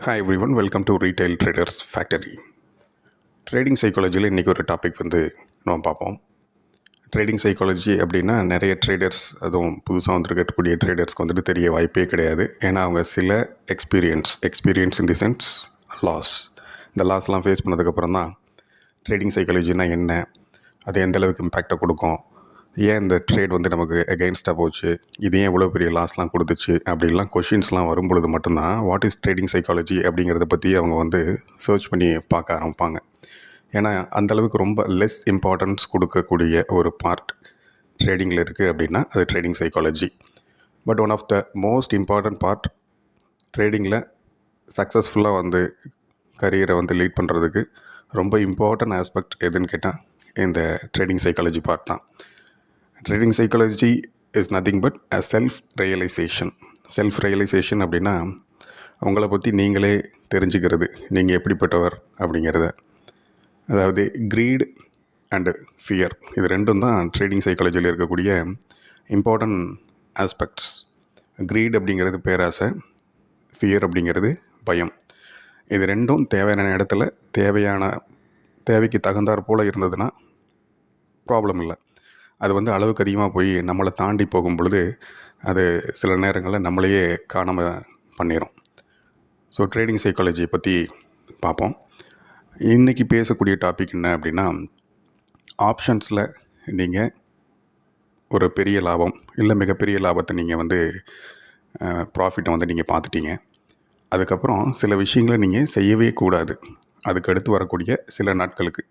Hi everyone welcome to retail traders factory trading சைக்காலஜியில் இன்றைக்கி ஒரு topic வந்து நம்ம பார்ப்போம். ட்ரேடிங் சைக்காலஜி அப்படின்னா நிறைய ட்ரேடர்ஸ் அதுவும் புதுசாக வந்துருக்கக்கூடிய ட்ரேடர்ஸ்க்கு வந்துட்டு தெரிய வாய்ப்பே கிடையாது. ஏன்னா அவங்க சில experience experience in the sense loss இந்த லாஸ்லாம் ஃபேஸ் பண்ணதுக்கப்புறம் தான் ட்ரேடிங் சைக்காலஜினா என்ன அது எந்தளவுக்கு இம்பேக்டை கொடுக்கும் ஏன் இந்த ட்ரேட் வந்து நமக்கு எகெயின்ஸ்டாக போச்சு? இது ஏன் இவ்வளோ பெரிய லாஸ்லாம் கொடுத்துச்சு? அப்படின்லாம் கொஷின்ஸ்லாம் வரும்பொழுது மட்டும்தான் வாட் இஸ் ட்ரேடிங் சைக்காலஜி அப்படிங்கிறத பற்றி அவங்க வந்து சர்ச் பண்ணி பார்க்க ஆரம்பிப்பாங்க. ஏன்னா அந்தளவுக்கு ரொம்ப லெஸ் இம்பார்ட்டன்ஸ் கொடுக்கக்கூடிய ஒரு பார்ட் ட்ரேடிங்கில் இருக்குது அப்படின்னா அது trading psychology but one of the most important part ட்ரேடிங்கில் சக்ஸஸ்ஃபுல்லாக வந்து கரியரை வந்து லீட் பண்ணுறதுக்கு ரொம்ப இம்பார்ட்டன்ட் ஆஸ்பெக்ட் எதுன்னு கேட்டால் இந்த ட்ரேடிங் சைக்காலஜி பார்ட் தான். Trading psychology is nothing but a self realisation self realisation அப்படின்னா உங்களை பற்றி நீங்களே தெரிஞ்சுக்கிறது. நீங்கள் எப்படிப்பட்டவர் அப்படிங்கிறத. அதாவது க்ரீடு அண்டு ஃபியர் இது ரெண்டும் தான் ட்ரேடிங் சைக்காலஜியில் இருக்கக்கூடிய இம்பார்ட்டன்ட் ஆஸ்பெக்ட்ஸ் க்ரீட் அப்படிங்கிறது பேராசை ஃபியர் அப்படிங்கிறது பயம். இது ரெண்டும் தேவையான இடத்துல தேவையான தேவைக்கு தகுந்தாற் போல் இருந்ததுன்னா ப்ராப்ளம் இல்லை. அது வந்து அளவுக்கு அதிகமாக போய் நம்மளை தாண்டி போகும் பொழுது அது சில நேரங்களில் நம்மளையே காணாமல் பண்ணிடும் ஸோ ட்ரேடிங் சைக்காலஜியை பற்றி பார்ப்போம் இன்றைக்கி பேசக்கூடிய டாபிக் என்ன அப்படின்னா ஆப்ஷன்ஸில் நீங்கள் ஒரு பெரிய லாபம் இல்லை மிகப்பெரிய லாபத்தை நீங்கள் வந்து ப்ராஃபிட்டை வந்து நீங்கள் பார்த்துட்டீங்க அதுக்கப்புறம் சில விஷயங்களை நீங்கள் செய்யவே கூடாது. அதுக்கு அடுத்து வரக்கூடிய சில நாட்களுக்கு.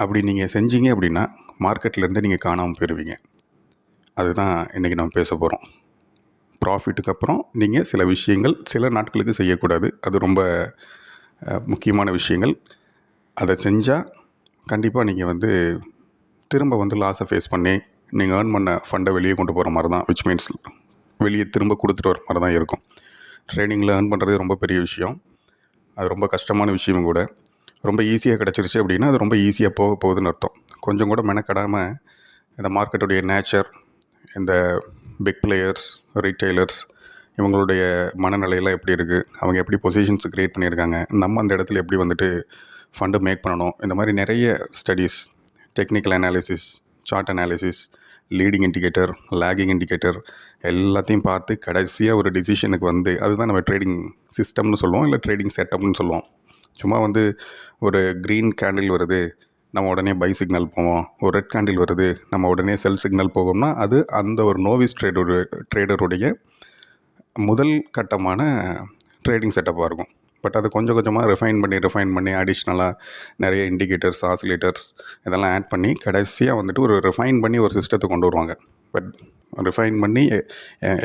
அப்படி நீங்கள் செஞ்சீங்க அப்படின்னா மார்க்கெட்லேருந்து நீங்கள் காணாமல் போயிடுவீங்க அதுதான் இன்றைக்கி நம்ம பேச போகிறோம் ப்ராஃபிட்டுக்கு அப்புறம் நீங்கள் சில விஷயங்கள் சில நாட்களுக்கு செய்யக்கூடாது. அது ரொம்ப முக்கியமான விஷயங்கள். அதை செஞ்சால் கண்டிப்பாக நீங்கள் வந்து திரும்ப வந்து லாஸை ஃபேஸ் பண்ணி நீங்கள் ஏர்ன் பண்ண ஃபண்டை வெளியே கொண்டு போகிற மாதிரி தான் விச் மீன்ஸ் வெளியே திரும்ப கொடுத்துட்டு வர மாதிரி தான் இருக்கும். ட்ரைனிங்கில் ஏர்ன் பண்ணுறது ரொம்ப பெரிய விஷயம். அது ரொம்ப கஷ்டமான விஷயமும் கூட. ரொம்ப ஈஸியாக கிடச்சிருச்சு அப்படின்னா அது ரொம்ப ஈஸியாக போக போகுதுன்னு அர்த்தம். கொஞ்சம் கூட மெனக்கடாமல் இந்த மார்க்கெட்டுடைய நேச்சர் இந்த பிக் பிளேயர்ஸ் ரீட்டைலர்ஸ் இவங்களுடைய மனநிலையெல்லாம் எப்படி இருக்குது அவங்க எப்படி பொசிஷன்ஸ் க்ரியேட் பண்ணியிருக்காங்க நம்ம அந்த இடத்துல எப்படி வந்துட்டு ஃபண்டு மேக் பண்ணணும் இந்த மாதிரி நிறைய studies technical analysis chart analysis leading indicator lagging indicator எல்லாத்தையும் பார்த்து கடைசியாக ஒரு டிசிஷனுக்கு வந்து அதுதான் நம்ம ட்ரேடிங் சிஸ்டம்னு சொல்லுவோம் இல்லை ட்ரேடிங் செட்டப்னு சொல்லுவோம். சும்மா வந்து ஒரு க்ரீன் கேண்டில் வருது நம்ம உடனே பை சிக்னல் போவோம். ஒரு ரெட் கேண்டில் வருது நம்ம உடனே செல் சிக்னல் போவோம்னா அது அந்த ஒரு நோவிஸ் ட்ரேடரு ட்ரேடருடைய முதல் கட்டமான ட்ரேடிங் செட்டப்பாக இருக்கும். பட் அது கொஞ்சம் கொஞ்சமாக ரிஃபைன் பண்ணி ரிஃபைன் பண்ணி அடிஷ்னலாக நிறைய இண்டிகேட்டர்ஸ் ஆசிலேட்டர்ஸ் இதெல்லாம் ஆட் பண்ணி கடைசியாக வந்துட்டு ஒரு ரிஃபைன் பண்ணி ஒரு சிஸ்டத்தை கொண்டு வருவாங்க. பட் ரிஃபைன் பண்ணி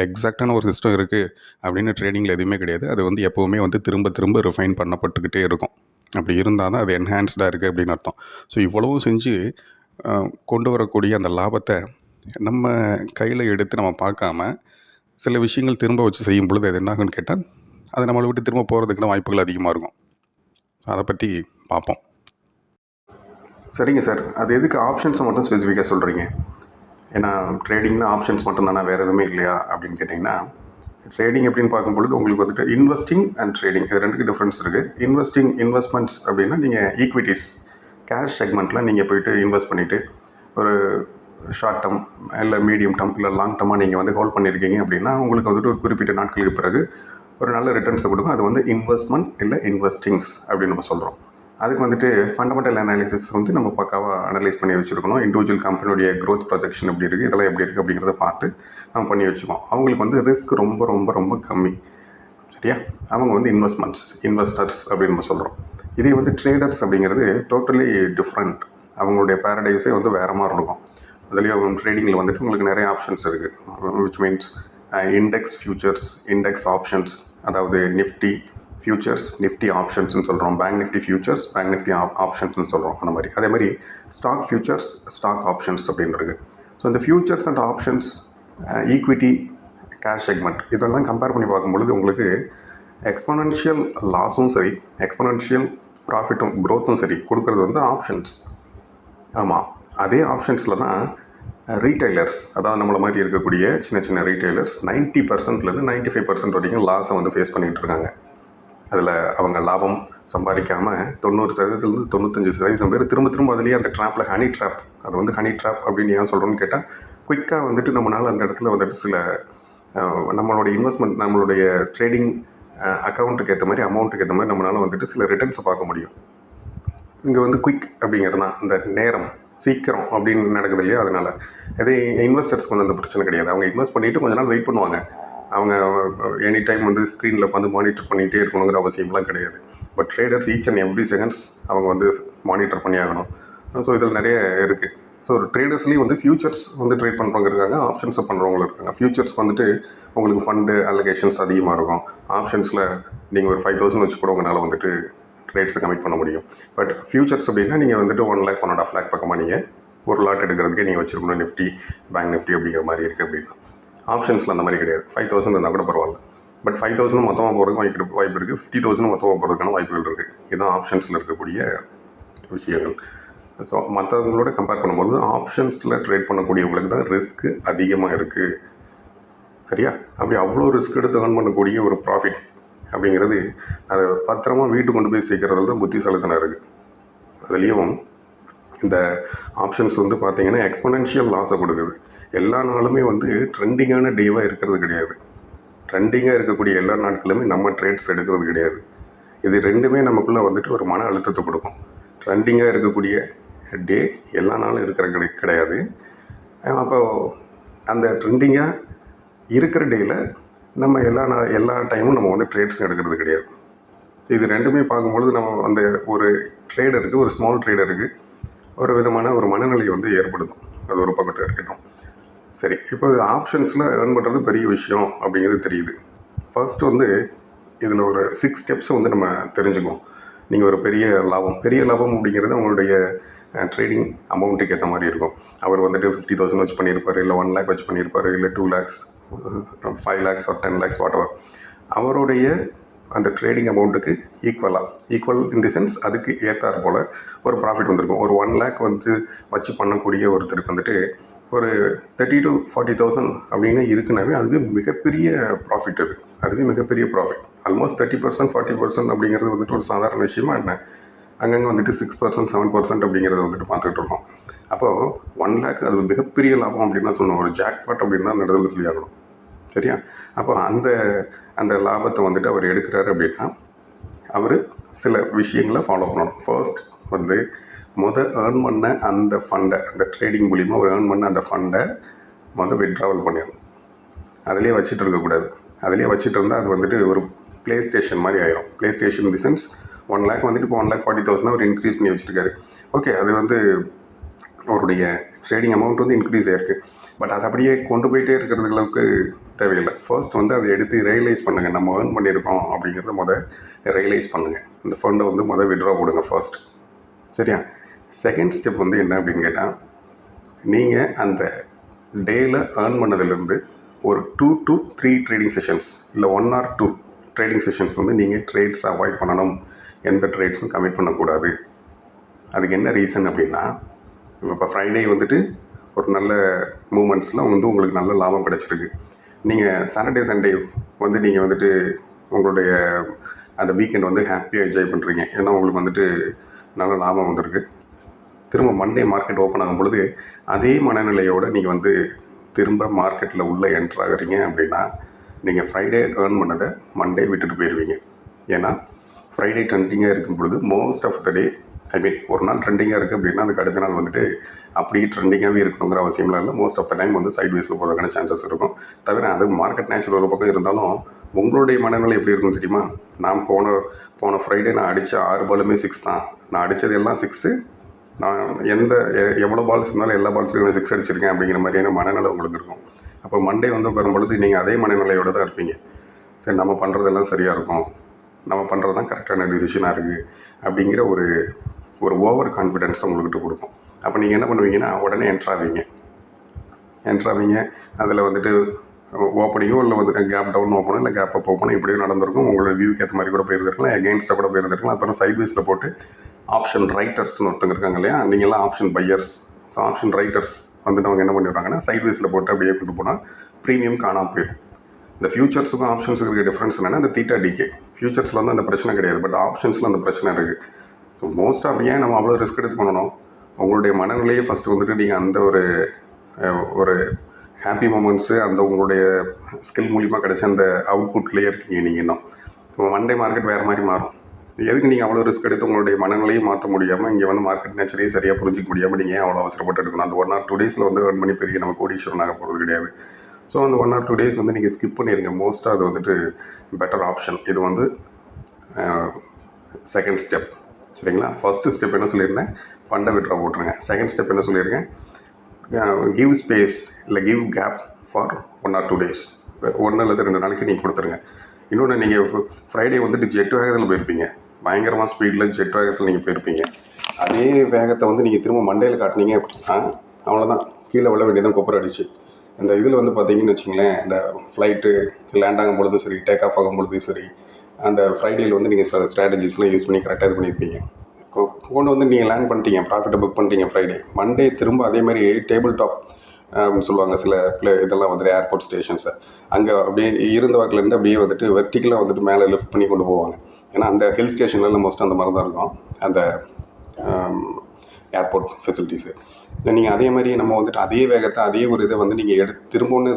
எக்ஸாக்டான ஒரு சிஸ்டம் இருக்குது அப்படின்னு ட்ரேடிங்கில் எதுவுமே கிடையாது. அது வந்து எப்போவுமே வந்து திரும்ப திரும்ப ரிஃபைன் பண்ணப்பட்டுக்கிட்டே இருக்கும். அப்படி இருந்தால் தான் அது என்ஹான்ஸ்டாக இருக்குது அப்படின்னு அர்த்தம். ஸோ இவ்வளவும் செஞ்சு கொண்டு வரக்கூடிய அந்த லாபத்தை நம்ம கையில் எடுத்து நம்ம பார்க்காம சில விஷயங்கள் திரும்ப வச்சு செய்யும் பொழுது அது என்னாகும்னு கேட்டால் அது நம்மளை விட்டு திரும்ப போகிறதுக்குன்னு வாய்ப்புகள் அதிகமாக இருக்கும். ஸோ அதை பற்றி பார்ப்போம். சரிங்க சார். அது எதுக்கு ஆப்ஷன்ஸை மட்டும் ஸ்பெசிஃபிக்காக சொல்கிறீங்க ஏன்னா ட்ரேடிங்னா ஆப்ஷன்ஸ் மட்டும் தானே வேறு எதுவுமே இல்லையா அப்படின்னு கேட்டிங்கன்னா ட்ரேடிங் எப்படின்னு பார்க்கும்பொழுது உங்களுக்கு வந்துட்டு இன்வெஸ்டிங் அண்ட் ட்ரேடிங் இது ரெண்டுக்கு டிஃப்ரென்ஸ் இருக்குது இன்வெஸ்டிங் இன்வெஸ்ட்மெண்ட்ஸ் அப்படின்னா நீங்கள் ஈக்விட்டிஸ் கேஷ் செக்மெண்ட்டில் நீங்கள் போயிட்டு இன்வெஸ்ட் பண்ணிவிட்டு ஒரு ஷார்ட் டேர்ம் இல்லை மீடியம் டேர்ம் இல்லை லாங் டேர்மாக நீங்கள் வந்து ஹோல்ட் பண்ணியிருக்கீங்க அப்படின்னா உங்களுக்கு வந்துட்டு ஒரு குறிப்பிட்ட நாட்களுக்கு பிறகு ஒரு நல்ல ரிட்டர்ன்ஸை கொடுக்கும். அது வந்து இன்வெஸ்ட்மெண்ட் இல்லை இன்வெஸ்டிங்ஸ் அப்படின்னு நம்ம சொல்கிறோம் அதுக்கு வந்துட்டு ஃபண்டமெண்டல் அனாலிசிஸ் வந்து நம்ம பக்காவாக அனலைஸ் பண்ணி வச்சுருக்கணும். இண்டிவிஜுவல் கம்பெனியோடைய க்ரோத் ப்ரொஜெக்ஷன் எப்படி இருக்குது இதெல்லாம் எப்படி இருக்குது அப்படிங்கிறத பார்த்து நம்ம பண்ணி வச்சுக்கோம் அவங்களுக்கு வந்து ரிஸ்க் ரொம்ப ரொம்ப ரொம்ப கம்மி. சரியா? அவங்க வந்து இன்வெஸ்ட்மெண்ட்ஸ் இன்வெஸ்டர்ஸ் அப்படின்னு நம்ம சொல்கிறோம் இதே வந்து ட்ரேடர்ஸ் அப்படிங்கிறது டோட்டலி டிஃப்ரெண்ட் அவங்களுடைய பேரடைஸே வந்து வேறு மாதிரி இருக்கும். அதுலேயும் ட்ரேடிங்கில் வந்துட்டு உங்களுக்கு நிறைய ஆப்ஷன்ஸ் இருக்குது which means index futures index options அதாவது நிஃப்டி ஃபியூச்சர்ஸ் நிஃப்டி ஆப்ஷன்ஸ்னு சொல்கிறோம் bank Nifty futures bank Nifty ஆப்ஷன்ஸ்னு சொல்கிறோம் அந்த மாதிரி. அதே மாதிரி ஸ்டாக் ஃபியூச்சர்ஸ் ஸ்டாக் ஆப்ஷன்ஸ் அப்படின்றது. ஸோ இந்த futures and options equity cash segment இதெல்லாம் கம்பேர் பண்ணி பார்க்கும்பொழுது உங்களுக்கு எக்ஸ்பனன்ஷியல் லாஸும் சரி எக்ஸ்பனன்ஷியல் ப்ராஃபிட்டும் க்ரோத்தும் சரி கொடுக்கறது வந்து ஆப்ஷன்ஸ் ஆமாம் அதே ஆப்ஷன்ஸில் தான் ரீட்டைலர்ஸ் அதாவது நம்மளை மாதிரி இருக்கக்கூடிய சின்ன சின்ன ரீட்டைலர்ஸ் நைன்ட்டி பர்சன்ட்லேருந்து நைன்ட்டி ஃபைவ் பர்சன்ட் வரைக்கும் லாஸை வந்து ஃபேஸ் பண்ணிகிட்டு இருக்காங்க. அதில் அவங்க லாபம் சம்பாதிக்காமல் தொண்ணூறு சதவீதத்துலேருந்து தொண்ணூத்தஞ்சு சதவீதம் பேர் திரும்ப திரும்ப அதுலேயே அந்த ட்ராப்பில் ஹனி ட்ராப் அது வந்து ஹனி ட்ராப் அப்படின்னு ஏன் சொல்கிறோன்னு கேட்டால் குயிக்காக வந்துட்டு நம்மளால் அந்த இடத்துல வந்துட்டு சில நம்மளுடைய இன்வெஸ்ட்மெண்ட் நம்மளுடைய ட்ரேடிங் அக்கௌண்ட்டுக்கு ஏற்ற மாதிரி அமௌண்ட்டுக்கு ஏற்ற மாதிரி நம்மளால் வந்துட்டு சில ரிட்டர்ன்ஸை பார்க்க முடியும். இங்கே வந்து குயிக் அப்படிங்கிறது தான். இந்த நேரம் சீக்கிரம் அப்படின்னு நடக்குது இல்லையா? அதனால். அதே இன்வெஸ்டர்ஸ்க்கு வந்து அந்த பிரச்சனை கிடையாது. அவங்க இன்வெஸ்ட் பண்ணிவிட்டு கொஞ்ச நாள் வெயிட் பண்ணுவாங்க. அவங்க எனி டைம் வந்து ஸ்க்ரீனில் வந்து மானிட்டர் பண்ணிகிட்டே இருக்கணுங்கிற அவசியம்லாம் கிடையாது. But traders each and every seconds அவங்க வந்து மானிட்டர் பண்ணி ஆகணும். ஸோ இதில் நிறைய இருக்குது ஸோ ட்ரேடர்ஸ்லேயும் வந்து ஃபியூச்சர்ஸ் வந்து ட்ரேட் பண்ணுறவங்க இருக்காங்க ஆப்ஷன்ஸை பண்ணுறவங்க இருக்காங்க. ஃபியூச்சர்ஸ் வந்துட்டு உங்களுக்கு ஃபண்டு அலகேஷன்ஸ் அதிகமாக இருக்கும். ஆப்ஷன்ஸில் நீங்கள் ஒரு ஃபைவ் தௌசண்ட் வச்சு கூட உங்களால் வந்துட்டு ட்ரேட்ஸை கமிட் பண்ண முடியும். பட் ஃபியூச்சர்ஸ் அப்படின்னா நீங்கள் வந்துட்டு one lakh one and half lakh பக்கமாக நீங்கள் ஒரு லாட் எடுக்கிறதுக்கே நீங்கள் வச்சுருக்கணும். நிஃப்டி பேங்க் நிஃப்டி அப்படிங்கிற மாதிரி இருக்குது அப்படின்னா. ஆப்ஷன்ஸில் அந்த மாதிரி கிடையாது. ஃபைவ் தௌசண்ட் இருந்தால் கூட பரவாயில்ல. பட் ஃபைவ் தௌசண்ட் மொத்தமாக போகிறதுக்கு வாய்ப்பு வாய்ப்பு இருக்குது ஃபிஃப்டி தௌசண்ட் மொத்தமாக போகிறதுக்கான வாய்ப்புகள் இருக்குது இதுதான் ஆப்ஷன்ஸில் இருக்கக்கூடிய விஷயங்கள். ஸோ மற்றவங்களோட கம்பேர் பண்ணும்போது ஆப்ஷன்ஸில் ட்ரேட் பண்ணக்கூடியவங்களுக்கு தான் ரிஸ்க்கு அதிகமாக இருக்குது சரியா? அப்படி அவ்வளோ ரிஸ்க் எடுத்து ஏர்ன் பண்ணக்கூடிய ஒரு ப்ராஃபிட் அப்படிங்கிறது அதை பத்திரமா வீட்டுக்கு கொண்டு போய் சேர்க்கறதுல தான் புத்திசாலித்தனம் இருக்குது அதுலேயும் இந்த ஆப்ஷன்ஸ் வந்து பார்த்திங்கன்னா எக்ஸ்பொனென்ஷியல் லாஸை கொடுக்குது. எல்லா நாளுமே வந்து ட்ரெண்டிங்கான டேவாக இருக்கிறது கிடையாது. ட்ரெண்டிங்காக இருக்கக்கூடிய எல்லா நாட்களுமே நம்ம ட்ரேட்ஸ் எடுக்கிறது கிடையாது. இது ரெண்டுமே நமக்குள்ளே வந்துட்டு ஒரு மன அழுத்தத்தை கொடுக்கும். ட்ரெண்டிங்காக இருக்கக்கூடிய டே எல்லா நாளும் இருக்கிற கிடை கிடையாது. அப்போ அந்த ட்ரெண்டிங்காக இருக்கிற டேயில் நம்ம எல்லா நா எல்லா டைமும் நம்ம வந்து ட்ரேட்ஸ் எடுக்கிறது கிடையாது. இது ரெண்டுமே பார்க்கும்பொழுது நம்ம அந்த ஒரு ட்ரேடருக்கு ஒரு ஸ்மால் ட்ரேடருக்கு ஒரு விதமான ஒரு மனநிலை வந்து ஏற்படுத்தும். அது ஒரு பக்கத்தில் இருக்கட்டும். சரி இப்போ ஆப்ஷன்ஸில் ஏர்ன் பண்ணுறது பெரிய விஷயம் அப்படிங்கிறது தெரியுது. ஃபர்ஸ்ட் வந்து இதில் ஒரு சிக்ஸ் ஸ்டெப்ஸை வந்து நம்ம தெரிஞ்சுக்குவோம். நீங்கள் ஒரு பெரிய லாபம் பெரிய லாபம் அப்படிங்கிறது உங்களுடைய ட்ரேடிங் அமௌண்ட்டுக்கு ஏற்ற மாதிரி இருக்கும். அவர் வந்துட்டு ஃபிஃப்டி தௌசண்ட் வச்சு பண்ணியிருப்பார் இல்லை ஒன் லேக் வச்சு பண்ணியிருப்பார் இல்லை two lakhs five lakhs or ten lakhs what அவருடைய அந்த ட்ரேடிங் அமௌண்ட்டுக்கு ஈக்குவலாக ஈக்குவல் இன் தி சென்ஸ் அதுக்கு ஏற்றார் போல் ஒரு ப்ராஃபிட் வந்திருக்கும். ஒரு ஒன் லேக் வந்து வச்சு பண்ணக்கூடிய ஒருத்தருக்கு வந்துட்டு ஒரு தேர்ட்டி டு ஃபார்ட்டி தௌசண்ட் அப்படின்னு இருக்குனாவே அதுவே மிகப்பெரிய ப்ராஃபிட் அது. அதுவே மிகப்பெரிய profit almost thirty percent forty percent அப்படிங்கிறது வந்துட்டு ஒரு சாதாரண விஷயமா என்ன? அங்கங்கே வந்துட்டு சிக்ஸ் பர்சன்ட் செவன் பர்சன்ட் அப்படிங்கிறத வந்துட்டு பார்த்துட்டு இருக்கோம். அப்போது ஒன் லேக் அது மிகப்பெரிய லாபம் அப்படின்னா சொல்லணும். ஒரு ஜாக்பாட் அப்படின்னு அப்படின்னா அந்த இடத்துல சரியா? அப்போ அந்த அந்த லாபத்தை வந்துட்டு அவர் எடுக்கிறாரு அப்படின்னா அவர் சில விஷயங்களை ஃபாலோ பண்ணணும். ஃபர்ஸ்ட் வந்து மொதல் ஏர்ன் பண்ண அந்த ஃபண்டை அந்த ட்ரேடிங் மூலிமா அவர் ஏர்ன் பண்ண அந்த ஃபண்டை மொதல் விட்ராவல் பண்ணிடணும். அதிலே வச்சுட்டு இருக்கக்கூடாது அதிலே வச்சுட்டு இருந்தால் அது வந்துட்டு ஒரு ப்ளே ஸ்டேஷன் மாதிரி ஆயிரும். PlayStation the sense one lakh வந்துட்டு இப்போ ஒன் லேக் ஃபார்ட்டி தௌசண்ட் அவர் இன்க்ரீஸ் பண்ணி வச்சுருக்காரு. ஓகே அது வந்து அவருடைய ட்ரேடிங் அமௌண்ட் வந்து இன்க்ரீஸ் ஆகிருக்கு பட் அதை அப்படியே கொண்டு போயிட்டே இருக்கிறது அளவுக்கு தேவையில்லை. ஃபர்ஸ்ட் வந்து அதை எடுத்து ரியலைஸ் பண்ணுங்கள் நம்ம ஏர்ன் பண்ணியிருக்கோம் அப்படிங்கிறத முதல் ரியலைஸ் பண்ணுங்கள் இந்த ஃபண்டை வந்து முதல் விட்ரா போடுங்க ஃபர்ஸ்ட் சரியா? செகண்ட் ஸ்டெப் வந்து என்ன அப்படின்னு கேட்டால் நீங்கள் அந்த டேயில் ஏர்ன் பண்ணதுலேருந்து ஒரு two to three trading sessions இல்லை one or two trading sessions வந்து நீங்கள் ட்ரேட்ஸ் அவாய்ட் பண்ணணும். எந்த ட்ரேட்ஸும் கமிட் பண்ணக்கூடாது. அதுக்கு என்ன ரீசன் அப்படின்னா இப்போ ஃப்ரைடே வந்துட்டு ஒரு நல்ல மூமெண்ட்ஸில் வந்து உங்களுக்கு நல்ல லாபம் கிடச்சிருக்கு. நீங்கள் சாட்டர்டே சண்டே வந்து நீங்கள் வந்துட்டு உங்களுடைய அந்த வீக்கெண்ட் வந்து ஹாப்பியாக என்ஜாய் பண்ணுறீங்க ஏன்னா உங்களுக்கு வந்துட்டு நல்ல லாபம் வந்திருக்கு. திரும்ப மண்டே மார்க்கெட் ஓப்பன் ஆகும் பொழுது அதே மனநிலையோடு நீங்கள் வந்து திரும்ப மார்க்கெட்டில் உள்ளே என்ட்ராகறீங்க அப்படின்னா நீங்கள் ஃப்ரைடே ஏர்ன் பண்ணதை மண்டே விட்டுட்டு போயிடுவீங்க ஏன்னா ஃப்ரைடே ட்ரெண்டிங்காக இருக்கும் பொழுது மோஸ்ட் ஆஃப் த டே ஐ மீன் ஒரு நாள் ட்ரெண்டிங்காக இருக்குது அப்படின்னா அதுக்கு அடுத்த நாள் வந்துட்டு அப்படியே ட்ரெண்டிங்காகவே இருக்கணுங்கிற அவசியம்லாம் இல்லை. மோஸ்ட் ஆஃப் த டைம் வந்து சைட் வேஸில் போகிறதுக்கான சான்சஸ் இருக்கும். தவிர அது மார்க்கெட் நேச்சுரல் ஒரு பக்கம் இருந்தாலும் உங்களுடைய மனநிலை எப்படி இருக்கும் தெரியுமா? நான் போன போன ஃப்ரைடே நான் அடித்த ஆறு பாலுமே சிக்ஸ் தான். நான் அடித்தது எல்லாம் சிக்ஸு நான் எந்த எ- எவ்வளோ பால்ஸ் இருந்தாலும் எல்லா பால்ஸ்லையும் சிக்ஸ் அடிச்சிருக்கேன் அப்படிங்கிற மாதிரியான மனநிலை உங்களுக்கு இருக்கும். அப்போ மண்டே வந்து வரும்பொழுது நீங்கள் அதே மனநிலையோடு தான் இருப்பீங்க. சரி நம்ம பண்ணுறதெல்லாம் சரியாக இருக்கும். நம்ம பண்ணுறது தான் கரெக்டான டிசிஷனாக இருக்குது அப்படிங்கிற ஒரு ஒரு ஓவர் கான்ஃபிடென்ஸ் உங்கள்கிட்ட கொடுக்கும். அப்போ நீங்கள் என்ன பண்ணுவீங்கன்னா உடனே என்ட்ராவீங்க என்ட்ராவீங்க அதில் வந்துட்டு ஓப்பனிங்கோ இல்லை வந்து கேப் டவுன் ஓப்பனோ இல்லை கேப் அப் ஓப்பனோ இப்படியும் நடந்திருக்கும். உங்களோட வியூக்கு ஏற்ற மாதிரி கூட போயிருந்திருக்கலாம். எகெயின்ஸ்டாக கூட போயிருந்திருக்கலாம். அப்புறம் சைட்வேஸில் போட்டு ஆப்ஷன் ரைட்டர்ஸ்னு ஒருத்தங்க இருக்காங்க இல்லையா? நீங்கள்லாம் option buyers so option writers வந்துட்டு அவங்க என்ன பண்ணிடுறாங்கன்னா சைட்வேஸில் போட்டு அப்படியே கொண்டு போனால் ப்ரீமியம் காணாமல் போயிடும். இந்த ஃபியூச்சர்ஸுக்கும் ஆப்ஷன்ஸுக்கு இருக்க டிஃப்ரென்ஸ் என்னென்னா இந்த தீட்டா டிகே ஃபியூச்சர்ஸில் வந்து அந்த பிரச்சனை கிடையாது பட் ஆப்ஷன்ஸில் அந்த பிரச்சனை இருக்குது ஸோ மோஸ்ட் ஆஃப் ஏன் நம்ம அவ்வளோ ரிஸ்க் எடுத்து பண்ணணும்? உங்களுடைய மனநிலையே ஃபஸ்ட்டு வந்துட்டு நீங்கள் அந்த ஒரு ஒரு ஹாப்பி மூமெண்ட்ஸு அந்த உங்களுடைய ஸ்கில் மூலிமா கிடைச்ச அந்த அவுட்புட்லேயே இருக்கீங்க நீங்கள் இன்னும். இப்போ மண்டே மார்க்கெட் வேறு மாதிரி மாறும். எதுக்கு நீங்கள் அவ்வளோ ரிஸ்க் எடுத்து உங்களுடைய மனநிலையும் மாற்ற முடியாமல் இங்கே வந்து மார்க்கெட் நேச்சரையே சரியாக புரிஞ்சிக்க முடியாமல் நீங்கள் ஏன் அவ்வளோ அவசரப்பட்டு எடுக்கணும்? அந்த ஒன் ஆர் டூ டேஸில் வந்து ஏர்ன் பண்ணி பெரிய நம்ம கோடீஸ்வரன் ஆக போகிறது கிடையாது. ஸோ அந்த ஒன் ஆர் டூ டேஸ் வந்து நீங்கள் ஸ்கிப் பண்ணிடுங்க மோஸ்ட்டாக அது வந்துட்டு பெட்டர் ஆப்ஷன் இது வந்து செகண்ட் ஸ்டெப் சரிங்களா? ஃபஸ்ட்டு ஸ்டெப் என்ன சொல்லியிருந்தேன்? ஃபண்டை விட்ரா போட்டுருங்க. செகண்ட் ஸ்டெப் என்ன சொல்லியிருக்கேன்? கிவ் ஸ்பேஸ் இல்லை give gap for one or two days ஒன்று அல்லது ரெண்டு நாளைக்கு நீங்கள் கொடுத்துருங்க. இன்னொன்று நீங்கள் ஃப்ரைடே வந்துட்டு ஜெட் வேகத்தில் போயிருப்பீங்க. பயங்கரமாக ஸ்பீடில் ஜெட் வேகத்தில் நீங்கள் போயிருப்பீங்க. அதே வேகத்தை வந்து நீங்கள் திரும்ப மண்டையில் காட்டினீங்க அப்படின்னா அவ்வளோதான் கீழே விழ வேண்டியதான் கொப்பரை அடிச்சு. இந்த இதில் வந்து பார்த்தீங்கன்னு வச்சிங்களேன் இந்த ஃப்ளைட்டு லேண்ட் ஆகும் பொழுதும் சரி டேக் ஆஃப் ஆகும் பொழுதும் சரி அந்த ஃப்ரைடேயில் வந்து நீங்கள் சில ஸ்ட்ராட்டஜிஸ்லாம் யூஸ் பண்ணி கரெக்டாக இது பண்ணியிருப்பீங்க. கொண்டு வந்து நீங்கள் லேண்ட் பண்ணிட்டீங்க ப்ராஃபிட்டை புக் பண்ணிட்டீங்க ஃப்ரைடே மண்டே திரும்ப அதே மாதிரி டேபிள் டாப் அப்படின்னு சொல்லுவாங்க. சில பிளே இதெல்லாம் வந்துட்டு ஏர்போர்ட் ஸ்டேஷன்ஸை அங்கே அப்படியே இருந்த வாக்கிலேருந்து அப்படியே வந்துட்டு வெர்டிக்கலாக வந்துட்டு மேலே லிஃப்ட் பண்ணி கொண்டு போவாங்க. ஏன்னா அந்த ஹில் ஸ்டேஷன்லாம் மோஸ்ட் அந்த மாதிரி தான் இருக்கும். அந்த ஏர்போர்ட் ஃபெசிலிட்டிஸு நீங்கள் அதே மாதிரி நம்ம வந்துட்டு அதே வேகத்தை அதே ஒரு இதை வந்து நீங்கள் எடு திரும்ப ஒன்று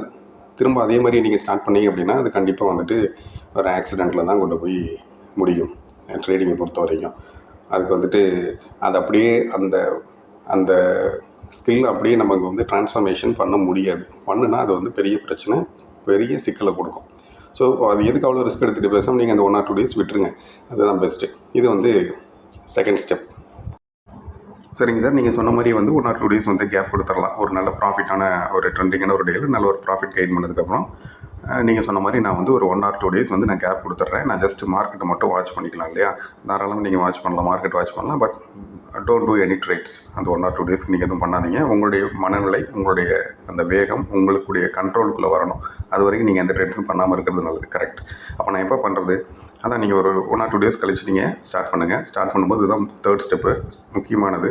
திரும்ப அதே மாதிரி நீங்கள் ஸ்டார்ட் பண்ணீங்க அப்படின்னா அது கண்டிப்பாக வந்துட்டு ஒரு ஆக்சிடெண்ட்டில் தான் கொண்டு போய் முடியும். ட்ரேடிங்கை பொறுத்த வரைக்கும் அதுக்கு வந்துட்டு அது அப்படியே அந்த அந்த ஸ்கில் அப்படியே நமக்கு வந்து டிரான்ஸ்ஃபர்மேஷன் பண்ண முடியாது. பண்ணுனா அது வந்து பெரிய பிரச்சனை பெரிய சிக்கலை கொடுக்கும். ஸோ அது எதுக்கு அவ்வளோ ரிஸ்க் எடுத்துகிட்டு பேசாமல் நீங்கள் அந்த ஒன் ஆர் டூ டேஸ் விட்டுருங்க. அதுதான் பெஸ்ட்டு இது வந்து செகண்ட் ஸ்டெப் சரிங்க சார் நீங்கள் சொன்ன மாதிரி வந்து ஒன் ஆர் டூ டேஸ் வந்து கேப் கொடுத்துடலாம். ஒரு நல்ல ப்ராஃபிட்டான ஒரு ட்ரெண்டிங்கான ஒரு டேயில் நல்ல ஒரு ப்ராஃபிட் கெயின் பண்ணதுக்கப்புறம் நீங்கள் சொன்ன மாதிரி நான் வந்து ஒரு ஒன் ஆர் டூ டேஸ் வந்து நான் கேப் கொடுத்துட்றேன். நான் ஜஸ்ட் மார்க்கெட்டை மட்டும் வாட்ச் பண்ணிக்கலாம் இல்லையா? தாராளமாக நீங்கள் வாட்ச் பண்ணலாம் மார்க்கெட் வாட்ச் பண்ணலாம் but don't do any trades அந்த ஒன் ஆர் டூ டேஸ்க்கு நீங்கள் எதுவும் பண்ணாதீங்க. உங்களுடைய மனநிலை உங்களுடைய அந்த வேகம் உங்களுக்குடைய கண்ட்ரோலுக்குள்ளே வரணும். அது வரைக்கும் நீங்கள் எந்த ட்ரேட்ஸும் பண்ணாமல் இருக்கிறது நல்லது கரெக்ட் அப்போ நான் எப்போ பண்ணுறது அதான் நீங்கள் ஒரு ஒன் ஆர் டூ டேஸ் கழிச்சு நீங்கள் ஸ்டார்ட் பண்ணுங்கள் ஸ்டார்ட் பண்ணும்போது இதுதான் தேர்ட் ஸ்டெப்பு முக்கியமானது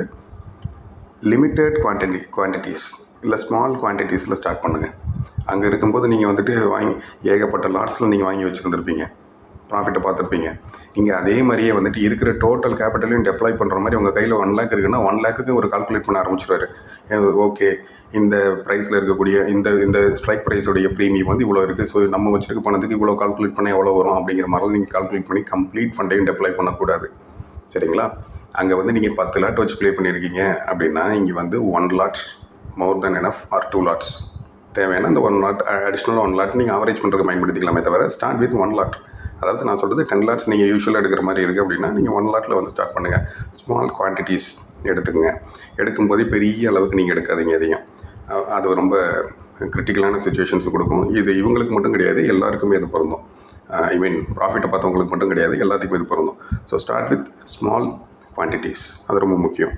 லிமிட்டட் குவான்டிட்டி குவான்டிட்டிஸ் இல்லை ஸ்மால் குவான்டிட்டிஸில் ஸ்டார்ட் பண்ணுங்கள் அங்கே இருக்கும்போது நீங்கள் வந்துட்டு வாங்கி ஏகப்பட்ட லாட்ஸில் நீங்கள் வாங்கி வச்சுருந்துருப்பீங்க. ப்ராஃபிட்டை பார்த்துருப்பீங்க. இங்கே அதே மாதிரியே வந்துட்டு இருக்கிற டோட்டல் கேபிட்டலையும் டெப்ளாய் பண்ணுற மாதிரி உங்கள் கையில் ஒன் லேக் இருக்குன்னா ஒன் லேக்குக்கு ஒரு கால்குலேட் பண்ண ஆரம்பிச்சிருவாரு. ஓகே இந்த ப்ரைஸில் இருக்கக்கூடிய இந்த இந்த ஸ்ட்ரைக் ப்ரைஸோடைய ப்ரீமியம் வந்து இவ்வளோ இருக்குது ஸோ நம்ம வச்சுருக்க பணத்துக்கு இவ்வளோ கால்குலேட் பண்ணால் எவ்வளோ வரும் அப்படிங்கிற மாதிரி நீங்கள் கால்குலேட் பண்ணி கம்ப்ளீட் ஃபண்டையும் டெப்ளாய் பண்ணக்கூடாது. சரிங்களா? அங்கே வந்து நீங்கள் பத்து லாட் வச்சு ப்ளே பண்ணியிருக்கீங்க அப்படின்னா இங்கே வந்து one lot more then enough or two lots தேவையான அந்த one lot additional one lot நீங்கள் ஆவரேஜ் பண்ணுறதுக்கு பயன்படுத்திக்கலாமே தவிர ஸ்டார்ட் வித் ஒன் லாட் அதாவது நான் சொல்கிறது டென் லாட்ஸ் நீங்கள் யூஸ்வலாக எடுக்கிற மாதிரி இருக்குது அப்படின்னா நீங்கள் ஒன் லாட்டில் வந்து ஸ்டார்ட் பண்ணுங்கள் ஸ்மால் குவான்டிட்டிஸ் எடுத்துக்கங்க. எடுக்கும்போதே பெரிய அளவுக்கு நீங்கள் எடுக்காதீங்க எதையும். அது ரொம்ப கிரிட்டிக்கலான சுச்சுவேஷன்ஸ் கொடுக்கும். இது இவங்களுக்கு மட்டும் கிடையாது எல்லாருக்குமே இது பொருந்தும். ஐ மீன் ப்ராஃபிட்டை பார்த்தவங்களுக்கு மட்டும் கிடையாது எல்லாத்துக்கும் இது பொருந்தும். So start with small quantities அது ரொம்ப முக்கியம்.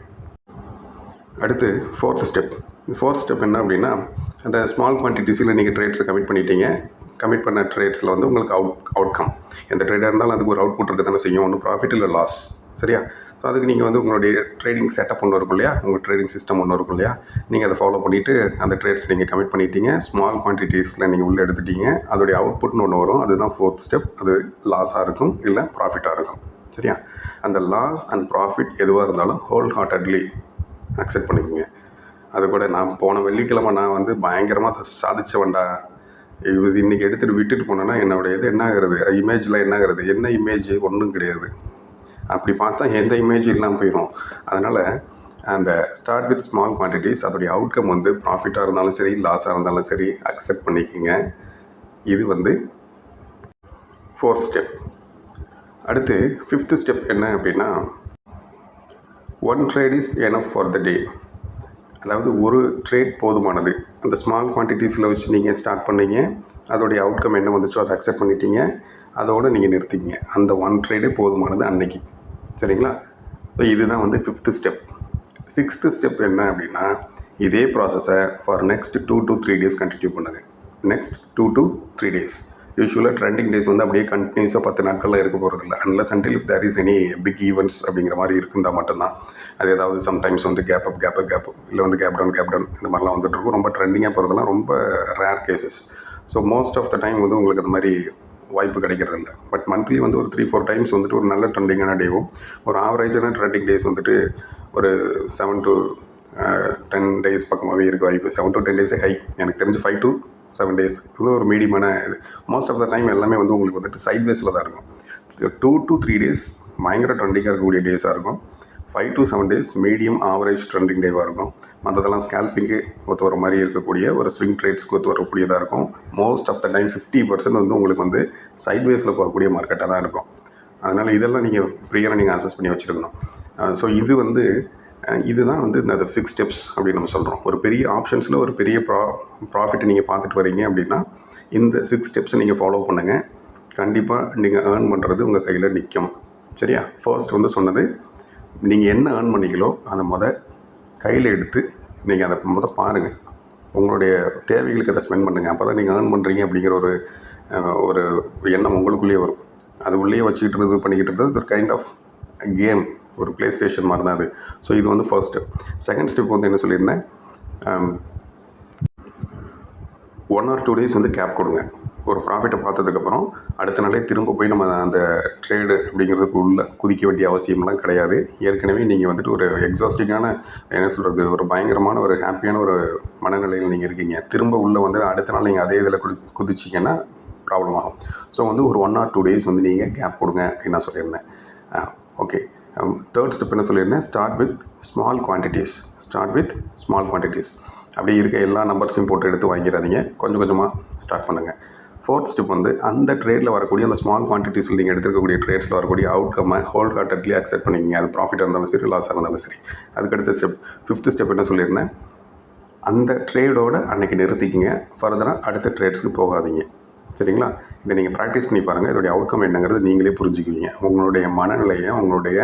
அடுத்து ஃபோர்த் ஸ்டெப் ஃபோர்த் ஸ்டெப் என்ன அப்படின்னா அந்த ஸ்மால் குவான்டிட்டிஸில் நீங்கள் ட்ரேட்ஸை கமிட் பண்ணிட்டீங்க. கமிட் பண்ண ட்ரேட்ஸில் வந்து உங்களுக்கு அவுட் அவுட்கம் எந்த ட்ரேடாக இருந்தாலும் அதுக்கு ஒரு அவுட்புட் இருக்க தானே செய்யும். ஒன்று ப்ராஃபிட் இல்லை லாஸ் சரியா? ஸோ அதுக்கு நீங்கள் வந்து உங்களுடைய ட்ரேடிங் செட்டப் ஒன்று இருக்கும் இல்லையா? உங்கள் ட்ரேடிங் சிஸ்டம் ஒன்று இருக்கும் இல்லையா? நீங்கள் அதை ஃபாலோ பண்ணிவிட்டு அந்த ட்ரேட்ஸ் நீங்கள் கமிட் பண்ணிட்டீங்க. ஸ்மால் குவான்டிட்டிஸில் நீங்கள் உள்ளே எடுத்துட்டீங்க. அதோடைய அவுட்புட்னு ஒன்று வரும். அதுதான் ஃபோர்த் ஸ்டெப் அது லாஸாக இருக்கும் இல்லை ப்ராஃபிட்டாக இருக்கும். சரியா? அந்த லாஸ் அண்ட் ப்ராஃபிட் எதுவாக இருந்தாலும் ஹோல் ஹார்ட்டட்லி அக்செப்ட் பண்ணிக்கோங்க. அது கூட நான் போன வெள்ளிக்கிழமை நான் வந்து பயங்கரமாக சாதிச்சவன்டா. இது இன்றைக்கி எடுத்துகிட்டு விட்டுட்டு போனேன்னா என்னுடைய இது என்ன ஆகுறது? இமேஜில் என்ன ஆகிறது? என்ன இமேஜ் ஒன்றும் கிடையாது. அப்படி பார்த்தா எந்த இமேஜும் இல்லாமல் போயிடும் அதனால் அந்த ஸ்டார்ட் வித் ஸ்மால் குவான்டிட்டிஸ் அதோடைய அவுட்கம் வந்து ப்ராஃபிட்டாக இருந்தாலும் சரி லாஸாக இருந்தாலும் சரி அக்செப்ட் பண்ணிக்கோங்க. இது வந்து ஃபோர்த் ஸ்டெப் அடுத்து ஃபிஃப்த்து ஸ்டெப் என்ன அப்படின்னா one trade is enough for the day அதாவது ஒரு ட்ரேட் போதுமானது. அந்த ஸ்மால் குவான்டிட்டிஸில் வச்சு நீங்கள் ஸ்டார்ட் பண்ணீங்க. அதோடைய அவுட்கம் என்ன வந்துச்சோ அதை அக்செப்ட் பண்ணிட்டீங்க. அதோடு நீங்கள் நிறுத்திங்க அந்த ஒன் ட்ரேடே போதுமானது அன்னைக்கு. சரிங்களா? ஸோ இதுதான் வந்து ஃபிஃப்த்து ஸ்டெப் சிக்ஸ்த்து ஸ்டெப் என்ன அப்படின்னா இதே ப்ராசஸை for next two to three days continue பண்ணுங்கள் next two to three days யூஸ்வலாக ட்ரெண்டிங் டேஸ் வந்து அப்படியே கண்டினியூஸாக பத்து நாட்களில் இருக்க போகிறது இல்லை. Unless until if there is any big events அப்படிங்கிற மாதிரி இருந்தால் மட்டும்தான். அது ஏதாவது சம்டைம்ஸ் வந்து gap up gap up gap இல்லை வந்து கேப் டவுன் கேப் டவுன் இந்த மாதிரிலாம் வந்துட்டுருக்கும் ரொம்ப ட்ரெண்டிங்காக போகிறதுலாம் ரொம்ப rare cases so most of the time வந்து உங்களுக்கு அந்த மாதிரி வாய்ப்பு கிடைக்கிறது இல்லை. பட் மந்த்லி வந்து ஒரு த்ரீ ஃபோர் டைம்ஸ் வந்துட்டு ஒரு நல்ல ட்ரெண்டிங்கான டேவும் ஒரு ஆவரேஜான ட்ரெண்டிங் டேஸ் வந்துட்டு ஒரு செவன் டு டென் டேஸ் பக்கமாகவே இருக்க வாய்ப்பு. செவன் டு டென் டேஸே ஹை எனக்கு தெரிஞ்சு ஃபைவ் டு செவன் டேஸ் இது ஒரு மீடியமான இது. மோஸ்ட் ஆஃப் த டைம் எல்லாமே வந்து உங்களுக்கு வந்துட்டு சைட் வேஸில் தான் இருக்கும். டூ டு த்ரீ டேஸ் பயங்கர ட்ரெண்டிங்காக இருக்கக்கூடிய டேஸாக இருக்கும். Five to seven days medium average trending டேவாக இருக்கும். மற்றதெல்லாம் ஸ்கேல்பிங்கு ஒத்து வர மாதிரி இருக்கக்கூடிய ஒரு ஸ்விங் ட்ரேட்ஸ்க்கு ஒத்து வரக்கூடியதாக இருக்கும். Most of the time fifty percent வந்து உங்களுக்கு வந்து சைட் வேஸில் போகக்கூடிய மார்க்கெட்டாக தான் இருக்கும். அதனால் இதெல்லாம் நீங்கள் ப்ரியராக நீங்கள் அசஸ் பண்ணி வச்சுருக்கணும். ஸோ இது வந்து இதுதான் வந்து இந்த சிக்ஸ் ஸ்டெப்ஸ் அப்படின்னு நம்ம சொல்கிறோம் ஒரு பெரிய ஆப்ஷன்ஸில் ஒரு பெரிய ப்ரா ப்ராஃபிட் நீங்கள் பார்த்துட்டு வரீங்க அப்படின்னா இந்த சிக்ஸ் ஸ்டெப்ஸை நீங்கள் ஃபாலோ பண்ணுங்கள் கண்டிப்பாக நீங்கள் ஏர்ன் பண்ணுறது உங்கள் கையில் நிற்கும் சரியா? ஃபர்ஸ்ட் வந்து சொன்னது நீங்கள் என்ன ஏர்ன் பண்ணீங்களோ அதை முத கையில் எடுத்து நீங்கள் அதை மொதல் பாருங்கள் உங்களுடைய தேவைகளுக்கு அதை ஸ்பெண்ட் பண்ணுங்கள் அப்போ தான் நீங்கள் ஏர்ன் பண்ணுறீங்க அப்படிங்கிற ஒரு ஒரு எண்ணம் உங்களுக்குள்ளேயே வரும். அது உள்ளேயே வச்சுக்கிட்டு இருந்தது பண்ணிக்கிட்டு இருந்தது ஒரு கைண்ட் ஆஃப் கேம் ஒரு ப்ளே ஸ்டேஷன் மாதிரி தான் அது. ஸோ இது வந்து ஃபர்ஸ்ட்டு செகண்ட் ஸ்டெப் வந்து என்ன சொல்லியிருந்தேன்? ஒன் ஆர் டூ டேஸ் வந்து கேப் கொடுங்க. ஒரு ப்ராஃபிட்டை பார்த்ததுக்கப்புறம் அடுத்த நாளே திரும்ப போய் நம்ம அந்த ட்ரேடு அப்படிங்கிறதுக்கு உள்ள குதிக்க வேண்டிய அவசியம்லாம் கிடையாது. ஏற்கனவே நீங்கள் வந்துட்டு ஒரு எக்ஸாஸ்டிங்கான என்ன சொல்கிறது ஒரு பயங்கரமான ஒரு ஹாப்பியான ஒரு மனநிலையில் நீங்கள் இருக்கீங்க. திரும்ப உள்ளே வந்து அடுத்த நாள் நீங்கள் அதே இதில் குதி குதிச்சிங்கன்னா ப்ராப்ளம் ஆகும். ஸோ வந்து ஒரு ஒன் ஆர் டூ டேஸ் வந்து நீங்கள் கேப் கொடுங்க அப்படின்னு நான் சொல்லியிருந்தேன். ஓகே Um, தேர்ட் ஸ்டெப் என்ன சொல்லியிருந்தேன் start with small quantities start with small quantities அப்படி இருக்க எல்லா நம்பர்ஸையும் போட்டு எடுத்து வாங்கிடாதீங்க. கொஞ்சம் கொஞ்சமாக ஸ்டார்ட் பண்ணுங்கள் ஃபோர்த் ஸ்டெப் வந்து அந்த ட்ரேடில் வரக்கூடிய அந்த ஸ்மால் குவான்டிட்டிஸில் நீங்கள் எடுத்துருக்கக்கூடிய ட்ரேட்ஸில் வரக்கூடிய அவுட்கம்மை ஹோல் ஹார்ட்டட்லி அக்செப்ட் பண்ணிக்கிங்க. அது ப்ராஃபிட்டாக இருந்தாலும் சரி லாஸாக இருந்தாலும் சரி. அதுக்கடுத்த ஸ்டெப் ஃபிஃப்த் ஸ்டெப் என்ன சொல்லியிருந்தேன்? அந்த ட்ரேடோடு அன்னைக்கு நிறுத்திக்கிங்க. ஃபர்தராக அடுத்த ட்ரேட்ஸ்க்கு போகாதீங்க. சரிங்களா? இதை நீங்கள் ப்ராக்டிஸ் பண்ணி பாருங்கள் இதோடைய அவுட்கம் என்னங்கிறது நீங்களே புரிஞ்சுக்குவீங்க. உங்களுடைய மனநிலையை உங்களுடைய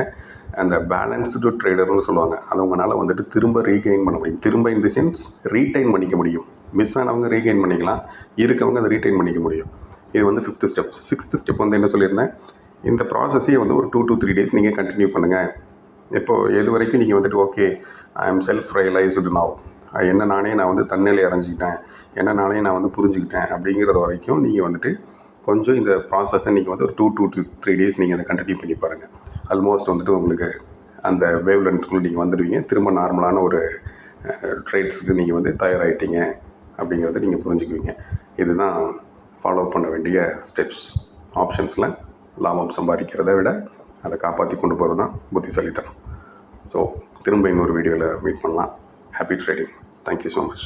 அந்த பேலன்ஸ்டு ட்ரேடர்னு சொல்லுவாங்க. அதை உங்களால் வந்துட்டு திரும்ப ரீகெயின் பண்ண முடியும். திரும்ப இந்த சென்ஸ் ரீடைன் பண்ணிக்க முடியும். மிஸ் ஆனவங்க ரீகெயின் பண்ணிக்கலாம். இருக்கவங்க அதை ரீடைன் பண்ணிக்க முடியும். இது வந்து ஃபிஃப்த் ஸ்டெப் சிக்ஸ்த் ஸ்டெப் வந்து என்ன சொல்லியிருந்தேன்? இந்த ப்ராசஸையே வந்து ஒரு டூ டூ த்ரீ டேஸ் நீங்கள் கண்டினியூ பண்ணுங்கள் இப்போது எது வரைக்கும் நீங்கள் வந்துட்டு okay I am self realised now என்ன நானே நான் வந்து தன்னிலை அடைஞ்சிக்கிட்டேன் என்ன நானே நான் வந்து புரிஞ்சுக்கிட்டேன் அப்படிங்கிறது வரைக்கும் நீங்கள் வந்துட்டு கொஞ்சம் இந்த ப்ராசஸை நீங்கள் வந்து ஒரு two two two three days நீங்கள் அதை கண்டினியூ பண்ணி பாருங்கள் ஆல்மோஸ்ட் வந்துட்டு உங்களுக்கு அந்த வேவ் லென்த்துக்குள்ளே நீங்கள் வந்துடுவீங்க. திரும்ப நார்மலான ஒரு ட்ரேட்ஸுக்கு நீங்கள் வந்து தயாராகிட்டீங்க அப்படிங்கிறத நீங்கள் புரிஞ்சுக்குவீங்க. இதுதான் ஃபாலோ பண்ண வேண்டிய ஸ்டெப்ஸ் ஆப்ஷன்ஸில் லாபம் சம்பாதிக்கிறத விட அதை காப்பாற்றி கொண்டு போகிறது தான் புத்திசாலித்தனம். ஸோ திரும்ப இன்னொரு வீடியோவில் மீட் பண்ணலாம். Happy trading thank you so much